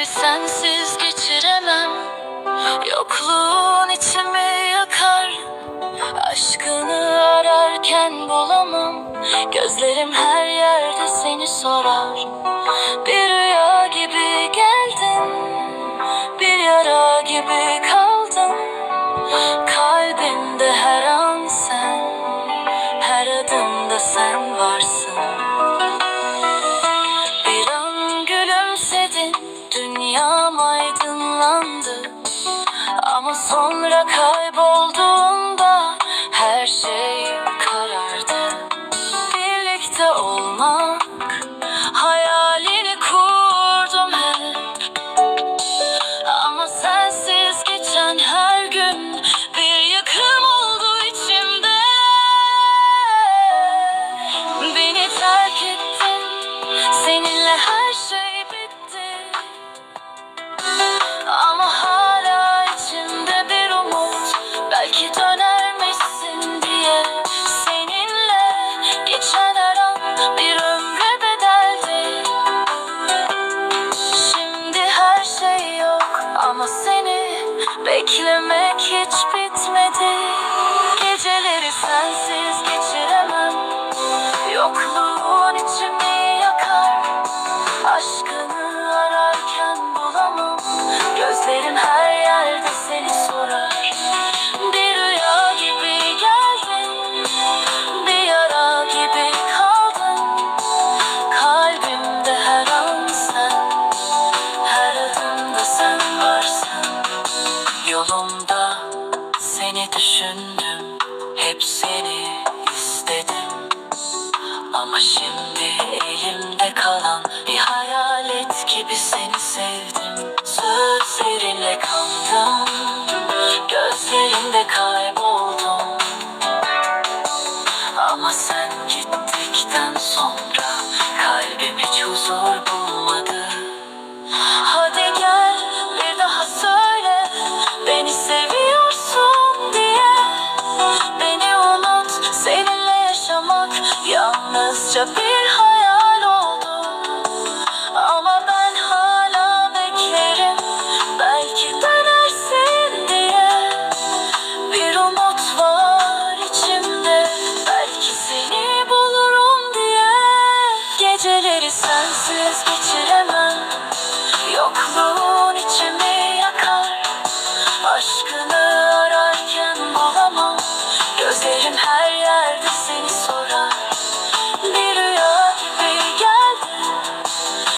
günleri sensiz geçiremem. Yokluğun içimi yakar. Aşkını ararken bulamam. Gözlerim her yerde seni sorar. Bir rüya gibi geldin. Bir yara gibi kaldın. Kalbimde her an sen. Her adımda sen varsın. kayboldu. Beklemek hiç bitmedi. Geceleri sensiz geçiremem. Yokluğun içimi yakar. Aşkı düşündüm Hep seni istedim. Ama şimdi elimde kalan Bir hayalet gibi seni sevdim. Sözlerinle kandım Gözlerinde kayboldum. Ama sen yalnızca bir hayal oldu. Ama ben hala beklerim. Belki dönersin diye. Bir umut var içimde. Belki seni bulurum diye. Geceleri sensiz geçiyorum